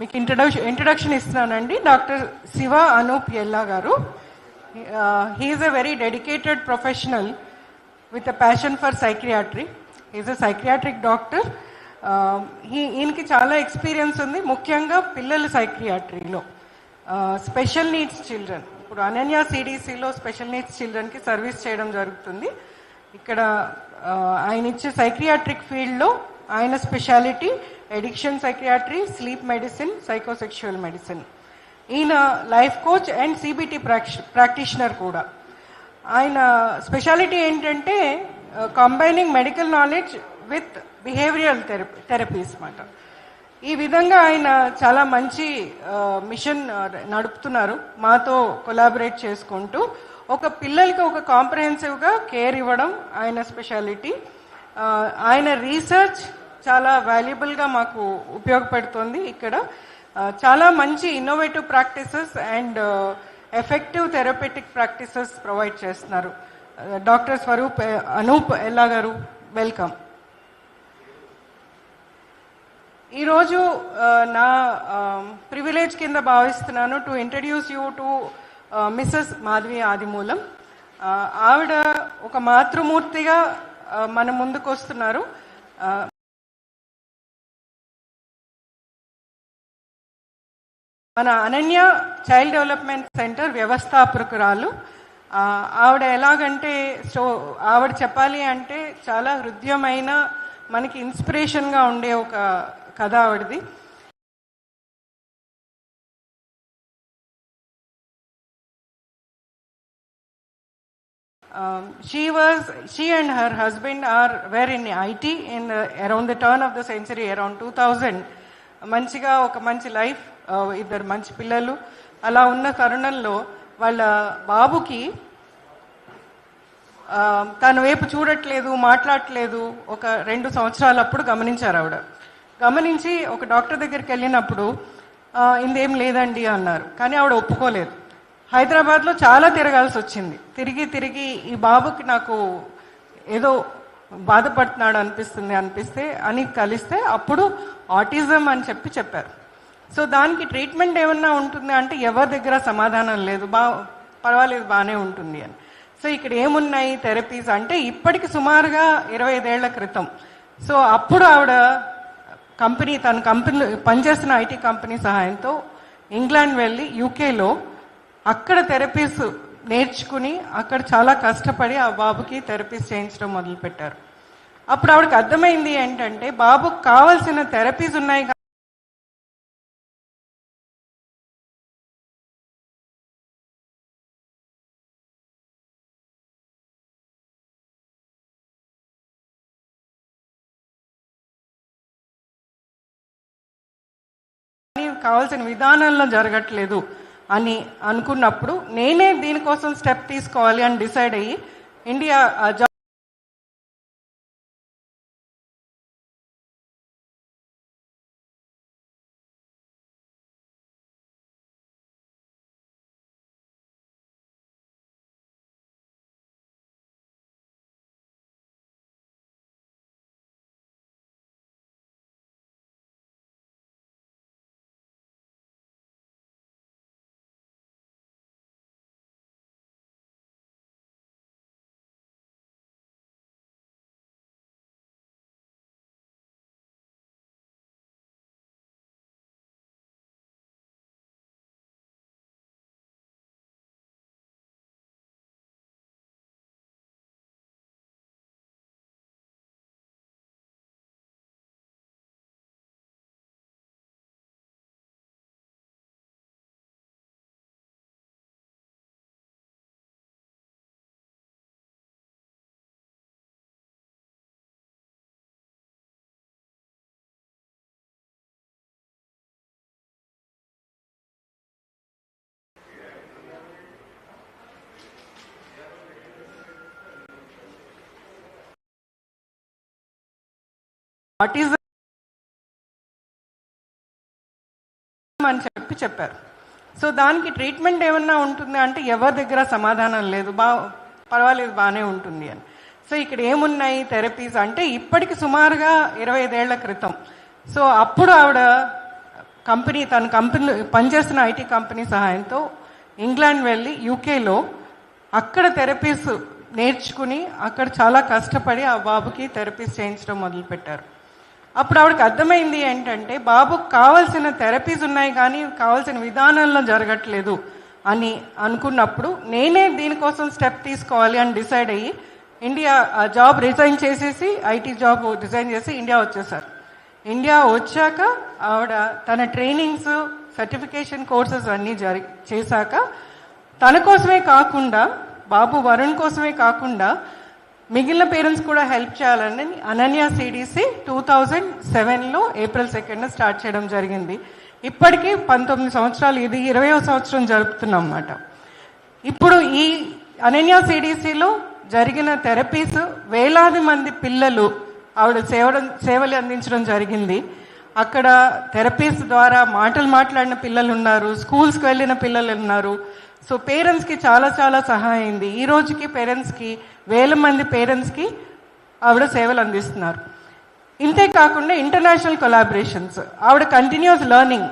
మీకు introduction introduction ఇస్తున్నానండి. Doctor Shiva Anoop Ella గారు. He's a very dedicated professional with a passion for psychiatry is a psychiatric doctor ఈయనకి చాలా experience ఉంది. ముఖ్యంగా పిల్లల సైక్రియాట్రీలో స్పెషల్ నీడ్స్ చిల్డ్రన్ ఇప్పుడు అనన్య సిడిసిలో స్పెషల్ నీడ్స్ చిల్డ్రన్కి సర్వీస్ చేయడం జరుగుతుంది. ఇక్కడ ఆయన ఇచ్చే సైక్రియాట్రిక్ ఫీల్డ్లో ఆయన speciality addiction psychiatry sleep medicine psychosexual medicine ఈయన life coach and CBT practitioner కూడా. ఆయన స్పెషాలిటీ ఏంటంటే combining medical knowledge with behavioural therapy therapies అన్నమాట. ఈ విధంగా ఆయన చాలా మంచి uh, మిషన్ uh, నడుపుతున్నారు. మాతో కొలాబరేట్ చేసుకుంటూ ఒక పిల్లలకి ఒక కాంప్రహెన్సివ్గా కేర్ ఇవ్వడం ఆయన స్పెషాలిటీ uh, ఆయన రీసెర్చ్ చాలా వాల్యుబుల్గా మాకు ఉపయోగపడుతుంది ఇక్కడ. చాలా మంచి innovative practices and effective therapeutic practices provide చేస్తున్నారు. డాక్టర్ స్వరూప్ అనూప్ ఎల్లా గారు వెల్కమ్ ఈరోజు నా ప్రివిలేజ్ కింద భావిస్తున్నాను to introduce you to missus Madhavi Adimulam ఆవిడ ఒక మాతృమూర్తిగా మన ముందుకు వస్తున్నారు. మన అనన్య చైల్డ్ డెవలప్మెంట్ సెంటర్ వ్యవస్థాపకురాలు. ఆవిడ ఎలాగంటే సో ఆవిడ చెప్పాలి అంటే చాలా హృదయమైన మనకి ఇన్స్పిరేషన్గా ఉండే ఒక కథ ఆవిడది. Um, she was she and her husband are were in IT in the, around the turn of the century around 2000 మంచిగా ఒక మంచి లైఫ్ ఇద్దరు మంచి పిల్లలు. అలా ఉన్న తరుణంలో వాళ్ళ బాబుకి తను వైపు చూడట్లేదు మాట్లాడట్లేదు ఒక రెండు సంవత్సరాలప్పుడు గమనించారు ఆవిడ. గమనించి ఒక డాక్టర్ దగ్గరికి వెళ్ళినప్పుడు ఇందేం లేదండి అన్నారు. కానీ ఆవిడ ఒప్పుకోలేదు. హైదరాబాద్లో చాలా తిరగాల్సి వచ్చింది. తిరిగి తిరిగి ఈ బాబుకి నాకు ఏదో బాధపడుతున్నాడు అనిపిస్తుంది అనిపిస్తే అని కలిస్తే అప్పుడు ఆటిజం అని చెప్పి చెప్పారు. సో దానికి ట్రీట్మెంట్ ఏమన్నా ఉంటుంది అంటే ఎవరి దగ్గర సమాధానం లేదు బా పర్వాలేదు బాగానే ఉంటుంది అని. సో ఇక్కడ ఏమున్నాయి థెరపీస్ అంటే ఇప్పటికి సుమారుగా ఇరవై ఐదేళ్ళ క్రితం. సో అప్పుడు ఆవిడ కంపెనీ తన కంపెనీ పనిచేస్తున్న ఐటీ కంపెనీ సహాయంతో ఇంగ్లాండ్ వెళ్ళి యూకేలో అక్కడ థెరపీస్ నేర్చుకుని అక్కడ చాలా కష్టపడి ఆ బాబుకి థెరపీస్ చేయించడం మొదలుపెట్టారు. అప్పుడు ఆవిడకి అర్థమైంది ఏంటంటే బాబుకు కావాల్సిన థెరపీస్ ఉన్నాయి కావాల్సిన విధానంలో జరగట్లేదు అని అనుకున్నప్పుడు నేనే దీనికోసం స్టెప్ తీసుకోవాలి అని డిసైడ్ అయ్యి ఇండియా వాట్ ఈజ్ అని చెప్పి చెప్పారు. సో దానికి ట్రీట్మెంట్ ఏమన్నా ఉంటుంది అంటే ఎవరి దగ్గర సమాధానం లేదు బా పర్వాలేదు బాగానే ఉంటుంది అని. సో ఇక్కడ ఏమున్నాయి థెరపీస్ అంటే ఇప్పటికి సుమారుగా ఇరవై ఐదేళ్ళ క్రితం. సో అప్పుడు ఆవిడ కంపెనీ తన కంపెనీ పనిచేస్తున్న ఐటీ కంపెనీ సహాయంతో ఇంగ్లాండ్ వెళ్ళి యూకేలో అక్కడ థెరపీస్ నేర్చుకుని అక్కడ చాలా కష్టపడి ఆ బాబుకి థెరపీస్ చేయించడం మొదలుపెట్టారు. అప్పుడు ఆవిడకి అర్థమైంది ఏంటంటే బాబుకు కావాల్సిన థెరపీస్ ఉన్నాయి కానీ కావాల్సిన విధానంలో జరగట్లేదు అని అనుకున్నప్పుడు నేనే దీనికోసం స్టెప్ తీసుకోవాలి అని డిసైడ్ అయ్యి ఇండియా ఆ జాబ్ రిజైన్ చేసేసి ఐటీ జాబ్ రిజైన్ చేసి ఇండియా వచ్చేసారు. ఇండియా వచ్చాక ఆవిడ తన ట్రైనింగ్స్ సర్టిఫికేషన్ కోర్సెస్ అన్నీ జరి చేశాక తన కోసమే కాకుండా బాబు వరుణ్ కోసమే కాకుండా మిగిలిన పేరెంట్స్ కూడా హెల్ప్ చేయాలని అనన్య సిడిసి టూ థౌజండ్ సెవెన్లో ఏప్రిల్ సెకండ్ స్టార్ట్ చేయడం జరిగింది. ఇప్పటికీ పంతొమ్మిది సంవత్సరాలు ఇది ఇరవయో సంవత్సరం జరుపుతున్నాం అన్నమాట ఇప్పుడు ఈ అనన్య సిడిసిలో జరిగిన థెరపీస్ వేలాది మంది పిల్లలు ఆవిడ సేవ సేవలు అందించడం జరిగింది. అక్కడ థెరపీస్ ద్వారా మాటలు మాట్లాడిన పిల్లలు ఉన్నారు స్కూల్స్కి వెళ్ళిన పిల్లలు ఉన్నారు. సో పేరెంట్స్కి చాలా చాలా సహాయం అయింది. ఈ రోజుకి పేరెంట్స్కి వేల మంది పేరెంట్స్కి ఆవిడ సేవలు అందిస్తున్నారు. ఇంతే కాకుండా ఇంటర్నేషనల్ కొలాబరేషన్స్ ఆవిడ కంటిన్యూస్ లెర్నింగ్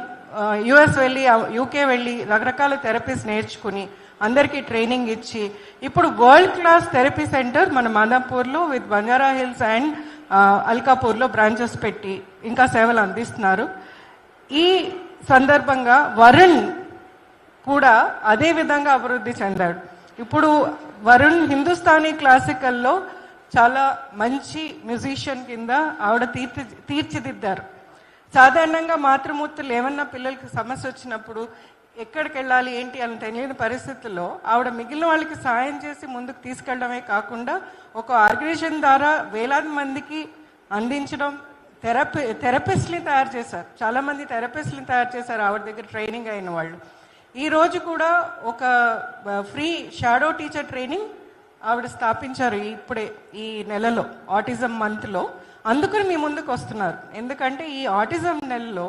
యుఎస్ వెళ్ళి యూకే వెళ్ళి రకరకాల థెరపీస్ నేర్చుకుని అందరికీ ట్రైనింగ్ ఇచ్చి ఇప్పుడు వరల్డ్ క్లాస్ థెరపీ సెంటర్ మన మాదాపూర్లో విత్ బంజారా హిల్స్ అండ్ అల్కాపూర్లో బ్రాంచెస్ పెట్టి ఇంకా సేవలు అందిస్తున్నారు. ఈ సందర్భంగా వరుణ్ కూడా అదే విధంగా అభివృద్ధి చెందాడు. ఇప్పుడు వరుణ్ హిందుస్థానీ క్లాసికల్లో చాలా మంచి మ్యూజిషియన్ కింద ఆవిడ తీర్చి తీర్చిదిద్దారు. సాధారణంగా మాతృమూర్తులు ఏమన్నా పిల్లలకి సమస్య వచ్చినప్పుడు ఎక్కడికి వెళ్ళాలి ఏంటి అని తెలియని పరిస్థితుల్లో ఆవిడ మిగిలిన వాళ్ళకి సాయం చేసి ముందుకు తీసుకెళ్ళడమే కాకుండా ఒక ఆర్గనైజేషన్ ద్వారా వేలాది మందికి అందించడం థెరపీ థెరపిస్ట్ని తయారు చేశారు. చాలామంది థెరపిస్ట్ని తయారు చేశారు ఆవిడ దగ్గర ట్రైనింగ్ అయిన వాళ్ళు. ఈరోజు కూడా ఒక ఫ్రీ షాడో టీచర్ ట్రైనింగ్ ఆవిడ స్థాపించారు ఇప్పుడే ఈ నెలలో ఆటిజం మంత్లో. అందుకని మీ ముందుకు వస్తున్నారు. ఎందుకంటే ఈ ఆటిజం నెలలో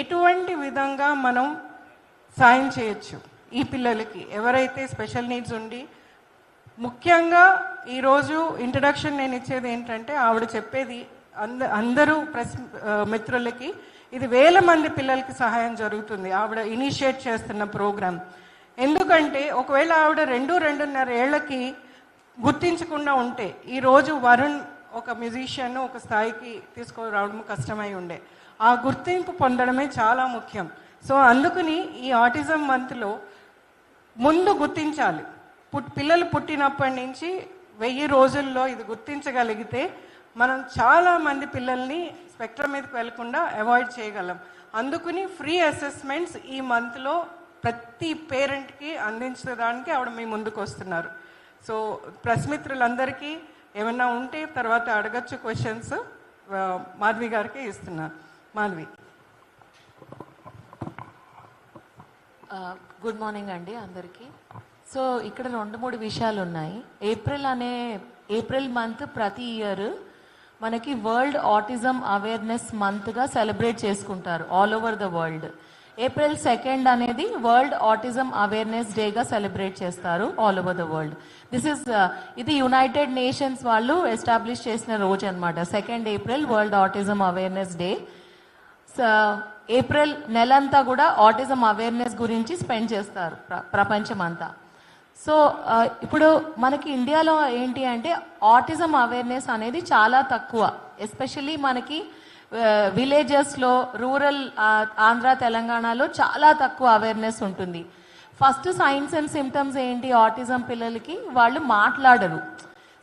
ఎటువంటి విధంగా మనం సాయం చేయొచ్చు ఈ పిల్లలకి? ఎవరైతే స్పెషల్ నీడ్స్ ఉండి ముఖ్యంగా ఈరోజు ఇంట్రడక్షన్ నేను ఇచ్చేది ఏంటంటే ఆవిడ చెప్పేది అంద అందరూ ప్రెస్ మిత్రులకి ఇది వేల మంది పిల్లలకి సహాయం జరుగుతుంది. ఆవిడ ఇనిషియేట్ చేస్తున్న ప్రోగ్రామ్ ఎందుకంటే ఒకవేళ ఆవిడ రెండు రెండున్నర ఏళ్ళకి గుర్తించకుండా ఉంటే ఈరోజు వరుణ్ ఒక మ్యూజిషియన్ ఒక స్థాయికి తీసుకురావడం కష్టమై ఉండే. ఆ గుర్తింపు పొందడమే చాలా ముఖ్యం. సో అందుకని ఈ ఆటిజం మంత్లో ముందు గుర్తించాలి. పుట్ పిల్లలు పుట్టినప్పటి నుంచి వెయ్యి రోజుల్లో ఇది గుర్తించగలిగితే మనం చాలా మంది పిల్లల్ని స్పెక్ట్రమ్ మీదకి వెళ్ళకుండా అవాయిడ్ చేయగలం. అందుకుని ఫ్రీ అసెస్మెంట్స్ ఈ మంత్లో ప్రతి పేరెంట్కి అందించడానికి ఆవిడ మీ ముందుకు వస్తున్నారు. సో ప్రెస్ మిత్రులందరికీ ఏమన్నా ఉంటే తర్వాత అడగచ్చు క్వశ్చన్స్ మాధవి గారికి ఇస్తున్నాను మాధవి. గుడ్ మార్నింగ్ అండి అందరికీ. సో ఇక్కడ రెండు మూడు విషయాలు ఉన్నాయి ఏప్రిల్ అనే ఏప్రిల్ మంత్ ప్రతి ఇయర్ మనకి వరల్డ్ ఆటిజం అవేర్నెస్ మంత్గా సెలబ్రేట్ చేసుకుంటారు all over the world April second అనేది వరల్డ్ ఆటిజం అవేర్నెస్ డేగా సెలబ్రేట్ చేస్తారు all over the world this is ఇది యునైటెడ్ నేషన్స్ వాళ్ళు ఎస్టాబ్లిష్ చేసిన రోజు అన్నమాట. Second April world autism awareness day స- ఏప్రిల్ నెలంతా కూడా ఆటిజం అవేర్నెస్ గురించి స్పెండ్ చేస్తారు ప్ర- ప్రపంచమంతా. సో ఇప్పుడు మనకి ఇండియాలో ఏంటి అంటే ఆటిజం అవేర్నెస్ అనేది చాలా తక్కువ. ఎస్పెషల్లీ మనకి విలేజెస్లో రూరల్ ఆంధ్ర తెలంగాణలో చాలా తక్కువ అవేర్నెస్ ఉంటుంది. ఫస్ట్ సైన్స్ అండ్ సిమ్టమ్స్ ఏంటి ఆటిజం పిల్లలకి? వాళ్ళు మాట్లాడరు.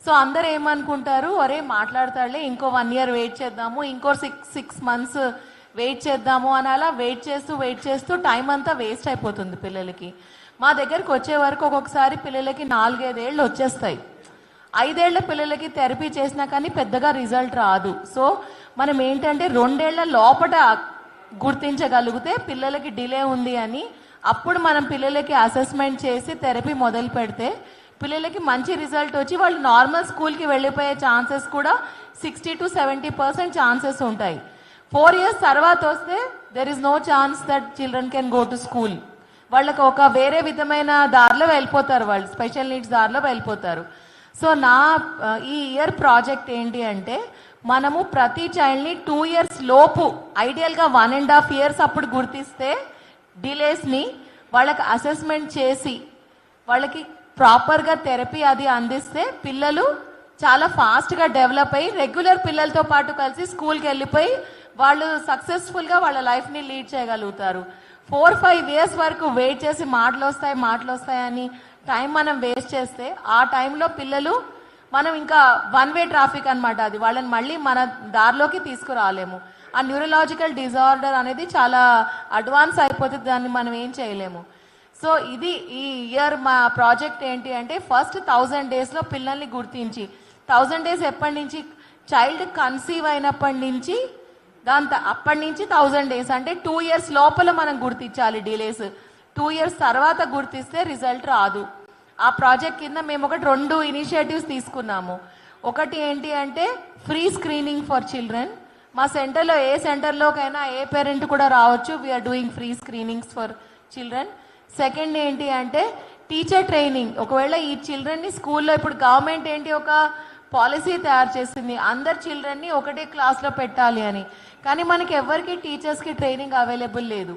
సో అందరు ఏమనుకుంటారు? అరే మాట్లాడతాడులే ఇంకో వన్ ఇయర్ వెయిట్ చేద్దాము ఇంకో సిక్స్ సిక్స్ మంత్స్ వెయిట్ చేద్దాము అని అలా వెయిట్ చేస్తూ వెయిట్ చేస్తూ టైం అంతా వేస్ట్ అయిపోతుంది పిల్లలకి. మా దగ్గరికి వచ్చే వరకు ఒక్కొక్కసారి పిల్లలకి నాలుగైదేళ్ళు వచ్చేస్తాయి. ఐదేళ్ళ పిల్లలకి థెరపీ చేసినా కానీ పెద్దగా రిజల్ట్ రాదు. సో మనం ఏంటంటే రెండేళ్ళ లోపట గుర్తించగలిగితే పిల్లలకి డిలే ఉంది అని అప్పుడు మనం పిల్లలకి అసెస్మెంట్ చేసి థెరపీ మొదలు పెడితే పిల్లలకి మంచి రిజల్ట్ వచ్చి వాళ్ళు నార్మల్ స్కూల్కి వెళ్ళిపోయే ఛాన్సెస్ కూడా sixty to seventy percent chances ఉంటాయి. ఫోర్ ఇయర్స్ తర్వాత వస్తే there is no chance that children can go to school వాళ్ళకి ఒక వేరే విధమైన దారిలో వెళ్ళిపోతారు వాళ్ళు స్పెషల్ నీడ్స్ దారిలో వెళ్ళిపోతారు. సో నా ఈ ఇయర్ ప్రాజెక్ట్ ఏంటి అంటే మనము ప్రతి చైల్డ్ని టూ ఇయర్స్ లోపు ఐడియల్గా వన్ అండ్ హాఫ్ ఇయర్స్ అప్పుడు గుర్తిస్తే డిలేస్ని వాళ్ళకి అసెస్మెంట్ చేసి వాళ్ళకి ప్రాపర్గా థెరపీ అది అందిస్తే పిల్లలు చాలా ఫాస్ట్గా డెవలప్ అయ్యి రెగ్యులర్ పిల్లలతో పాటు కలిసి స్కూల్కి వెళ్ళిపోయి వాళ్ళు సక్సెస్ఫుల్గా వాళ్ళ లైఫ్ని లీడ్ చేయగలుగుతారు. ఫోర్ ఫైవ్ ఇయర్స్ వరకు వెయిట్ చేసి మాటలు వస్తాయి మాటలు వస్తాయని టైం మనం వేస్ట్ చేస్తే ఆ టైంలో పిల్లలు మనం ఇంకా వన్ వే ట్రాఫిక్ అనమాట అది. వాళ్ళని మళ్ళీ మన దారిలోకి తీసుకురాలేము. ఆ న్యూరలాజికల్ డిజార్డర్ అనేది చాలా అడ్వాన్స్ అయిపోతుంది దాన్ని మనం ఏం చేయలేము. సో ఇది ఈ ఇయర్ మా ప్రాజెక్ట్ ఏంటి అంటే ఫస్ట్ థౌజండ్ డేస్లో పిల్లల్ని గుర్తించి థౌజండ్ డేస్ ఎప్పటి నుంచి చైల్డ్ కన్సీవ్ అయినప్పటి నుంచి దాంతో అప్పటి నుంచి థౌజండ్ డేస్ అంటే టూ ఇయర్స్ లోపల మనం గుర్తించాలి డిలేస్ టూ ఇయర్స్ తర్వాత గుర్తిస్తే రిజల్ట్ రాదు. ఆ ప్రాజెక్ట్ కింద మేము ఒకటి రెండు ఇనిషియేటివ్స్ తీసుకున్నాము. ఒకటి ఏంటి అంటే ఫ్రీ స్క్రీనింగ్ ఫర్ చిల్డ్రన్ మా సెంటర్లో ఏ సెంటర్లోకైనా ఏ పేరెంట్ కూడా రావచ్చు. We're doing free screenings for children second ఏంటి అంటే టీచర్ ట్రైనింగ్ ఒకవేళ ఈ చిల్డ్రన్ని స్కూల్లో ఇప్పుడు గవర్నమెంట్ ఏంటి ఒక పాలసీ తయారు చేసింది. అందరు చిల్డ్రన్ని ఒకటే క్లాస్లో పెట్టాలి అని. కానీ మనకి ఎవరికి టీచర్స్కి ట్రైనింగ్ అవైలబుల్ లేదు.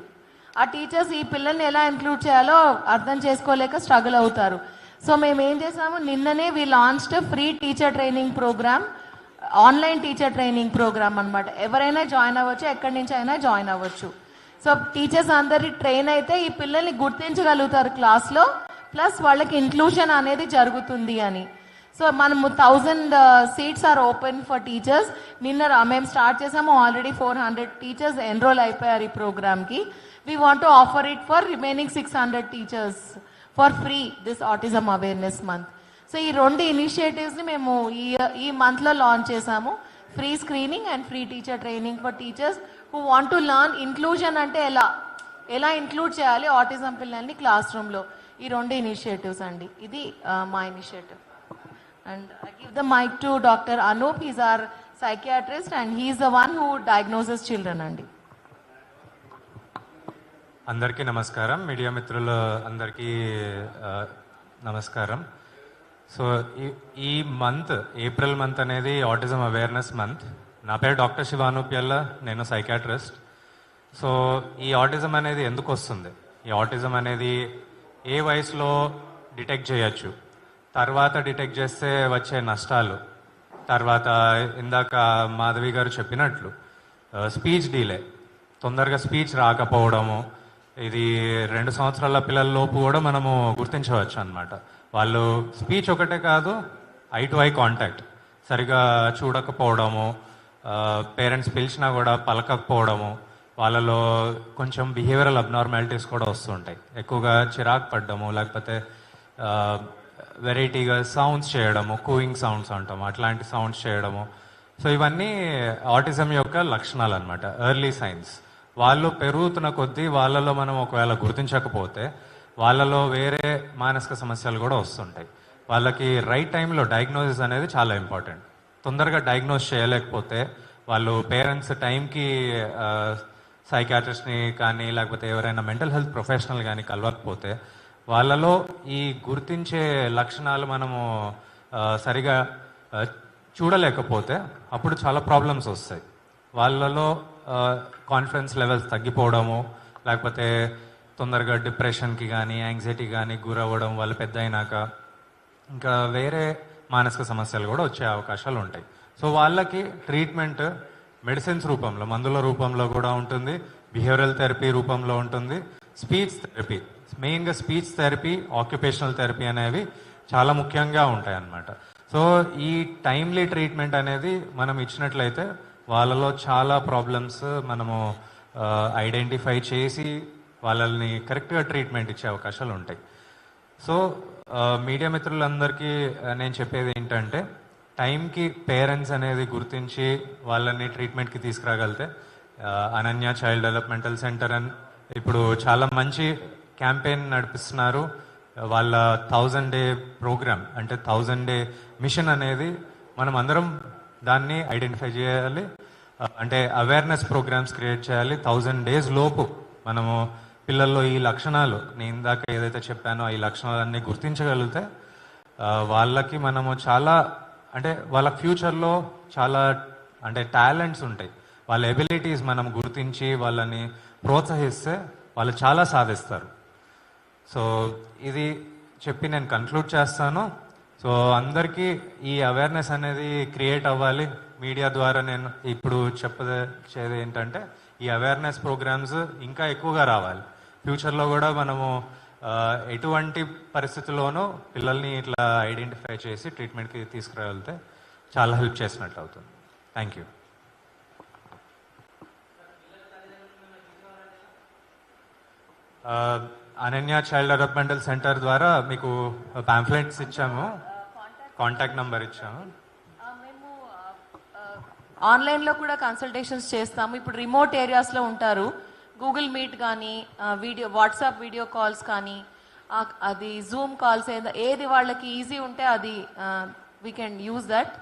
ఆ టీచర్స్ ఈ పిల్లల్ని ఎలా ఇంక్లూడ్ చేయాలో అర్థం చేసుకోలేక స్ట్రగుల్ అవుతారు. సో మేము ఏం చేసాము? నిన్ననే we launched free teacher training programme online teacher training programme అన్నమాట. ఎవరైనా జాయిన్ అవ్వచ్చు ఎక్కడి నుంచి అయినా జాయిన్ అవ్వచ్చు. సో టీచర్స్ అందరి ట్రైన్ అయితే ఈ పిల్లల్ని గుర్తించగలుగుతారు క్లాస్లో ప్లస్ వాళ్ళకి ఇంక్లూషన్ అనేది జరుగుతుంది అని. సో మనము thousand seats are open for teachers నిన్న రా- మేము స్టార్ట్ చేసాము. Already four hundred teachers enroll అయిపోయారు ఈ ప్రోగ్రామ్కి we want to offer it for remaining six hundred teachers for free this autism awareness month so ఈ రెండు ఇనిషియేటివ్స్ని మేము ఈ ఈ మంత్లో లాంచ్ చేసాము. Free screening and free teacher training for teachers who want to learn inclusion అంటే ఎలా? ఎలా ఇంక్లూడ్ చేయాలి ఆటిజం పిల్లల్ని క్లాస్ రూమ్లో ఈ రెండు ఇనిషియేటివ్స్ అండి. ఇది uh, మా initiative and I give the mic to doctor Anoop is our psychiatrist and he's the one who diagnoses children అండి అందరికీ నమస్కారం. మీడియా మిత్రులు అందరికీ నమస్కారం. సో ఈ ఈ మంత్ ఏప్రిల్ మంత్ అనేది ఆటిజం అవేర్నెస్ మంత్ నా పేరు డాక్టర్ శివానుప్యల్ల. నేను సైకాట్రిస్ట్ సో ఈ ఆటిజం అనేది ఎందుకు వస్తుంది? ఈ ఆటిజం అనేది ఏ వయసులో డిటెక్ట్ చేయొచ్చు? తర్వాత డిటెక్ట్ చేస్తే వచ్చే నష్టాలు. తర్వాత ఇందాక మాధవి గారు చెప్పినట్లు స్పీచ్ డీలే. తొందరగా స్పీచ్ రాకపోవడము ఇది రెండు సంవత్సరాల పిల్లల లోపు కూడా మనము గుర్తించవచ్చు అన్నమాట. వాళ్ళు స్పీచ్ ఒకటే కాదు ఐ టు ఐ కాంటాక్ట్ సరిగా చూడకపోవడము పేరెంట్స్ పిలిచినా కూడా పలకకపోవడము వాళ్ళలో కొంచెం బిహేవియరల్ అబ్నార్మాలిటీస్ కూడా వస్తుంటాయి. ఎక్కువగా చిరాకు పడ్డము లేకపోతే వెరైటీగా సౌండ్స్ చేయడము కూయింగ్ సౌండ్స్ అంటాము అట్లాంటి సౌండ్స్ చేయడము. సో ఇవన్నీ ఆటిజం యొక్క లక్షణాలు అనమాట ఎర్లీ సైన్స్ వాళ్ళు పెరుగుతున్న కొద్దీ వాళ్ళలో మనం ఒకవేళ గుర్తించకపోతే వాళ్ళలో వేరే మానసిక సమస్యలు కూడా వస్తుంటాయి. వాళ్ళకి రైట్ టైంలో డయాగ్నోసిస్ అనేది చాలా ఇంపార్టెంట్ తొందరగా డయాగ్నోస్ చేయలేకపోతే వాళ్ళు పేరెంట్స్ టైంకి సైకాట్రిస్ట్ని కానీ లేకపోతే ఎవరైనా మెంటల్ హెల్త్ ప్రొఫెషనల్ కానీ కలవకపోతే వాళ్ళలో ఈ గుర్తించే లక్షణాలు మనము సరిగా చూడలేకపోతే అప్పుడు చాలా ప్రాబ్లమ్స్ వస్తాయి. వాళ్ళలో కాన్ఫిడెన్స్ లెవెల్స్ తగ్గిపోవడము లేకపోతే తొందరగా డిప్రెషన్కి కానీ యాంగ్జైటీ కానీ గురవ్వడం వాళ్ళు పెద్ద అయినాక ఇంకా వేరే మానసిక సమస్యలు కూడా వచ్చే అవకాశాలు ఉంటాయి. సో వాళ్ళకి ట్రీట్మెంట్ మెడిసిన్స్ రూపంలో మందుల రూపంలో కూడా ఉంటుంది బిహేవియరల్ థెరపీ రూపంలో ఉంటుంది స్పీచ్ థెరపీ మెయిన్గా స్పీచ్ థెరపీ ఆక్యుపేషనల్ థెరపీ అనేవి చాలా ముఖ్యంగా ఉంటాయి అన్నమాట సో ఈ టైమ్లీ ట్రీట్మెంట్ అనేది మనం ఇచ్చినట్లయితే వాళ్ళలో చాలా ప్రాబ్లమ్స్ మనము ఐడెంటిఫై చేసి వాళ్ళని కరెక్ట్గా ట్రీట్మెంట్ ఇచ్చే అవకాశాలు ఉంటాయి. సో మీడియా మిత్రులందరికీ నేను చెప్పేది ఏంటంటే టైంకి పేరెంట్స్ అనేది గుర్తించి వాళ్ళని ట్రీట్మెంట్కి తీసుకురాగలితే అనన్య చైల్డ్ డెవలప్మెంటల్ సెంటర్ అని ఇప్పుడు చాలా మంచి క్యాంపెయిన్ నడిపిస్తున్నారు. వాళ్ళ థౌజండ్ డే ప్రోగ్రామ్ అంటే థౌజండ్ డే మిషన్ అనేది మనం అందరం దాన్ని ఐడెంటిఫై చేయాలి. అంటే అవేర్నెస్ ప్రోగ్రామ్స్ క్రియేట్ చేయాలి. థౌజండ్ డేస్ లోపు మనము పిల్లల్లో ఈ లక్షణాలు నేను ఇందాక ఏదైతే చెప్పానో ఈ లక్షణాలన్నీ గుర్తించగలిగితే వాళ్ళకి మనము చాలా అంటే వాళ్ళ ఫ్యూచర్లో చాలా అంటే టాలెంట్స్ ఉంటాయి. వాళ్ళ ఎబిలిటీస్ మనం గుర్తించి వాళ్ళని ప్రోత్సహిస్తే వాళ్ళు చాలా సాధిస్తారు. సో ఇది చెప్పి నేను కన్క్లూడ్ చేస్తాను. సో అందరికీ ఈ అవేర్నెస్ అనేది క్రియేట్ అవ్వాలి. మీడియా ద్వారా నేను ఇప్పుడు చెప్పేది ఏంటంటే ఈ అవేర్నెస్ ప్రోగ్రామ్స్ ఇంకా ఎక్కువగా రావాలి. ఫ్యూచర్లో కూడా మనము ఎటువంటి పరిస్థితుల్లోనూ పిల్లల్ని ఇట్లా ఐడెంటిఫై చేసి ట్రీట్మెంట్కి తీసుకురాగలిగితే చాలా హెల్ప్ చేసినట్లు అవుతుంది. Thank you uh, Ananya child developmental centre ద్వారా మీకు పాంఫ్లెట్స్ ఇచ్చాము. కాంటాక్ట్ నంబర్ ఇచ్చాము. ఆన్లైన్లో కూడా కన్సల్టేషన్స్ చేస్తాము. ఇప్పుడు రిమోట్ ఏరియాస్లో ఉంటారు. గూగుల్ మీట్ కానీ వీడియో వాట్సాప్ వీడియో కాల్స్ కానీ అది జూమ్ కాల్స్ ఏది వాళ్ళకి ఈజీ ఉంటే అది వీ కెన్ యూజ్ దట్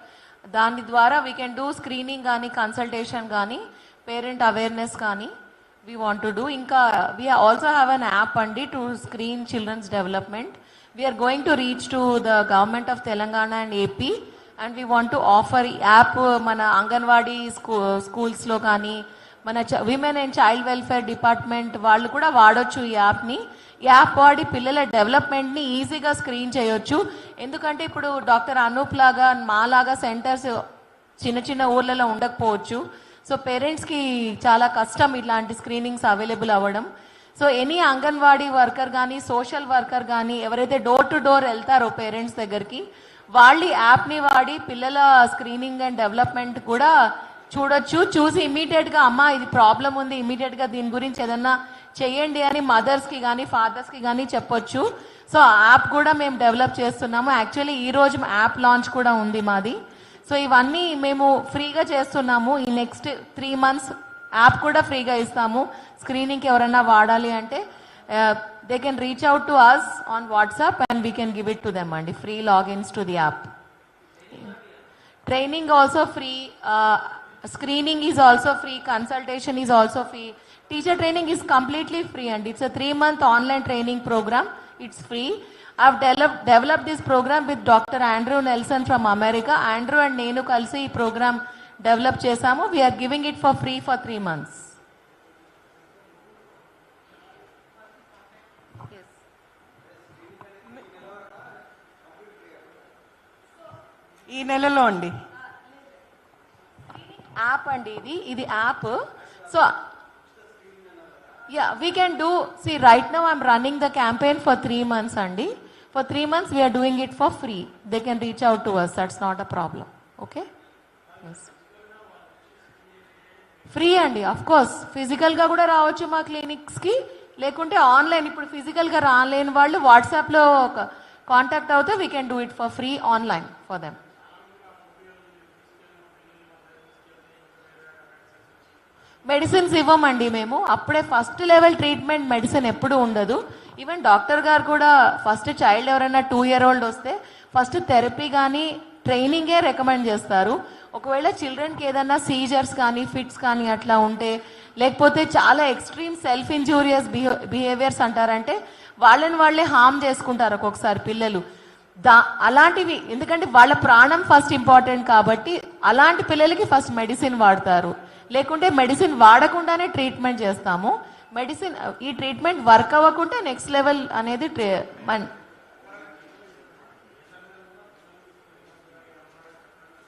దాని ద్వారా వీ కెన్ డూ స్క్రీనింగ్ కానీ కన్సల్టేషన్ కానీ పేరెంట్ అవేర్నెస్ కానీ వీ వాంట్ టు డూ ఇంకా we also have an app అండి to screen children's development we're going to reach to the government of Telangana and AP and we want to offer app మన అంగన్వాడీ స్కూ స్కూల్స్లో కానీ మన women and child welfare department వాళ్ళు కూడా వాడొచ్చు ఈ యాప్ని ఈ యాప్ వాడి పిల్లల డెవలప్మెంట్ని ఈజీగా స్క్రీన్ చేయొచ్చు. ఎందుకంటే ఇప్పుడు డాక్టర్ అనూప్ లాగా మాలాగా సెంటర్స్ చిన్న చిన్న ఊర్లలో ఉండకపోవచ్చు. సో పేరెంట్స్కి చాలా కష్టం ఇలాంటి స్క్రీనింగ్స్ అవైలబుల్ అవ్వడం సో ఎనీ అంగన్వాడీ వర్కర్ కానీ సోషల్ వర్కర్ కానీ ఎవరైతే డోర్ టు డోర్ వెళ్తారో పేరెంట్స్ దగ్గరికి వాళ్ళు యాప్ని వాడి పిల్లల స్క్రీనింగ్ అండ్ డెవలప్మెంట్ కూడా చూడొచ్చు చూసి ఇమీడియట్గా అమ్మ ఇది ప్రాబ్లం ఉంది ఇమీడియట్గా దీని గురించి ఏదన్నా చేయండి అని మదర్స్కి కానీ ఫాదర్స్కి కానీ చెప్పొచ్చు సో యాప్ కూడా మేము డెవలప్ చేస్తున్నాము యాక్చువల్లీ ఈ రోజు యాప్ లాంచ్ కూడా ఉంది మాది సో ఇవన్నీ మేము ఫ్రీగా చేస్తున్నాము. ఈ నెక్స్ట్ త్రీ మంత్స్ యాప్ కూడా ఫ్రీగా ఇస్తాము. స్క్రీనింగ్కి ఎవరైనా వాడాలి అంటే they can reach out to us on WhatsApp and we can give it to them అండి. Free logins to the app training also free screening is also free consultation is also free teacher training is completely free అండి. It's three month online training programme it's free I've develop develop this programme with doctor Andrew Nelson from America Andrew and నేను కలిసి ఈ programme develop చేశాము. We're giving it for free for three months ఈ నెలలో అండి. App అండి ఇది. ఇది app so yeah we can do see right now I'm running the campaign for three months అండి for three months we're doing it for free they can reach out to us that's not a problem okay free అండి of course ఫిజికల్గా కూడా రావచ్చు మా క్లినిక్స్కి లేకుంటే online ఇప్పుడు ఫిజికల్గా రాలేని వాళ్ళు వాట్సాప్లో కాంటాక్ట్ అవుతే we can do it for free online for them medicines ఇవ్వమండి మేము. అప్పుడే ఫస్ట్ లెవెల్ ట్రీట్మెంట్ మెడిసిన్ ఎప్పుడు ఉండదు. ఈవెన్ డాక్టర్ గారు కూడా ఫస్ట్ చైల్డ్ ఎవరైనా టూ ఇయర్ ఓల్డ్ వస్తే ఫస్ట్ థెరపీ కానీ ట్రైనింగే రికమెండ్ చేస్తారు. ఒకవేళ చిల్డ్రన్కి ఏదైనా సీజర్స్ కానీ ఫిట్స్ కానీ అట్లా ఉంటే లేకపోతే చాలా ఎక్స్ట్రీమ్ సెల్ఫ్ ఇంజూరియస్ బిహేవియర్స్ అంటారంటే వాళ్ళని వాళ్ళే హామ్ చేసుకుంటారు ఒక్కొక్కసారి పిల్లలు. దా అలాంటివి ఎందుకంటే వాళ్ళ ప్రాణం ఫస్ట్ ఇంపార్టెంట్ కాబట్టి అలాంటి పిల్లలకి ఫస్ట్ మెడిసిన్ వాడతారు. లేకుంటే మెడిసిన్ వాడకుండానే ట్రీట్మెంట్ చేస్తాము. మెడిసిన్ ఈ ట్రీట్మెంట్ వర్క్ అవ్వకుంటే నెక్స్ట్ లెవెల్ అనేది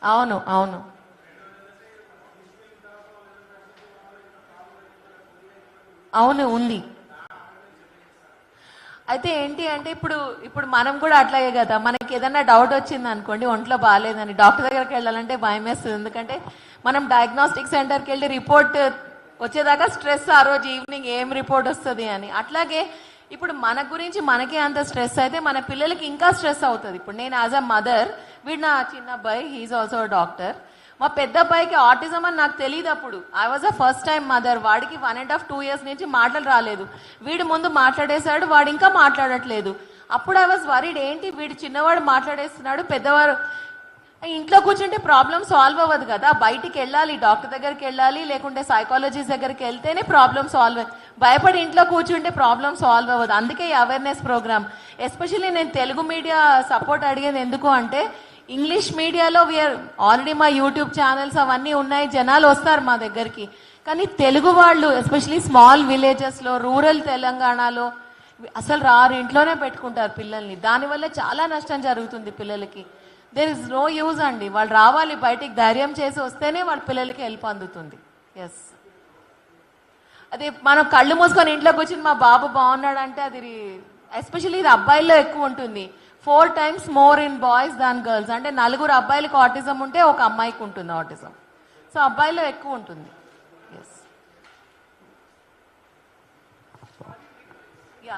అవును అవును. అవును ఉంది. అయితే ఏంటి అంటే ఇప్పుడు ఇప్పుడు మనం కూడా అట్లాగే కదా. మనకి ఏదైనా డౌట్ వచ్చింది అనుకోండి ఒంట్లో బాగాలేదని డాక్టర్ దగ్గరికి వెళ్ళాలంటే భయం వేస్తుంది. ఎందుకంటే మనం డయాగ్నోస్టిక్ సెంటర్కి వెళ్ళి రిపోర్ట్ వచ్చేదాకా స్ట్రెస్ ఆ రోజు ఈవినింగ్ ఏం రిపోర్ట్ వస్తుంది అని. అట్లాగే ఇప్పుడు మన గురించి మనకే అంత స్ట్రెస్ అయితే మన పిల్లలకి ఇంకా స్ట్రెస్ అవుతుంది. ఇప్పుడు నేను యాజ్ అ మదర్ వీడు నా చిన్న అబ్బాయి హీఈస్ ఆల్సో డాక్టర్ మా పెద్ద అబ్బాయికి ఆటిజం అని నాకు తెలియదు అప్పుడు. I was a first time mother వాడికి one and half two years నుంచి మాటలు రాలేదు. వీడు ముందు మాట్లాడేశాడు వాడు ఇంకా మాట్లాడట్లేదు. అప్పుడు ఐ వాజ్ వరీడ్ ఏంటి వీడు చిన్నవాడు మాట్లాడేస్తున్నాడు పెద్దవాడు ఇంట్లో కూర్చుంటే ప్రాబ్లం సాల్వ్ అవ్వదు కదా. బయటికి వెళ్ళాలి డాక్టర్ దగ్గరికి వెళ్ళాలి లేకుంటే సైకాలజిస్ట్ దగ్గరికి వెళ్తేనే ప్రాబ్లం సాల్వ్ భయపడి ఇంట్లో కూర్చుంటే ప్రాబ్లం సాల్వ్ అవ్వదు. అందుకే ఈ అవేర్నెస్ ప్రోగ్రామ్ ఎస్పెషల్లీ నేను తెలుగు మీడియా సపోర్ట్ అడిగేది ఎందుకు అంటే ఇంగ్లీష్ మీడియాలో వీఆర్ ఆల్రెడీ మా యూట్యూబ్ ఛానల్స్ అవన్నీ ఉన్నాయి. జనాలు వస్తారు మా దగ్గరికి. కానీ తెలుగు వాళ్ళు ఎస్పెషలీ స్మాల్ విలేజెస్లో రూరల్ తెలంగాణలో అసలు రారు ఇంట్లోనే పెట్టుకుంటారు పిల్లల్ని. దానివల్ల చాలా నష్టం జరుగుతుంది పిల్లలకి. దేర్ ఇస్ నో యూజ్ అండి. వాళ్ళు రావాలి బయటికి ధైర్యం చేసి వస్తేనే వాళ్ళ పిల్లలకి హెల్ప్ అందుతుంది. ఎస్ అదే మనం కళ్ళు మూసుకొని ఇంట్లో కూర్చుని మా బాబు బాగున్నాడంటే అది ఎస్పెషల్లీ ఇది అబ్బాయిల్లో ఎక్కువ ఉంటుంది. Four times more in boys than girls. అంటే నలుగురు అబ్బాయిలకు ఆటిజం ఉంటే ఒక అమ్మాయికి ఉంటుంది ఆటిజం. సో అబ్బాయిలో ఎక్కువ ఉంటుంది. ఎస్ యా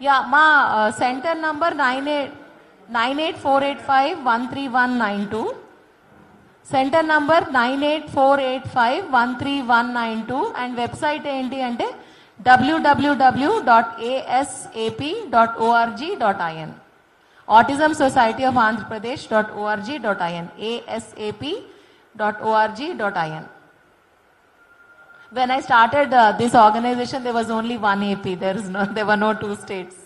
యా మా centre number nine eight nine eight four eight five one three one nine two centre number nine eight four eight five one three one nine two and website ఏంటి అంటే www.asap.org.in Autism Society of Andhra Pradesh.org.in asap.org.in When I started uh, this organization, there was only one AP. There, is no, there were no two states.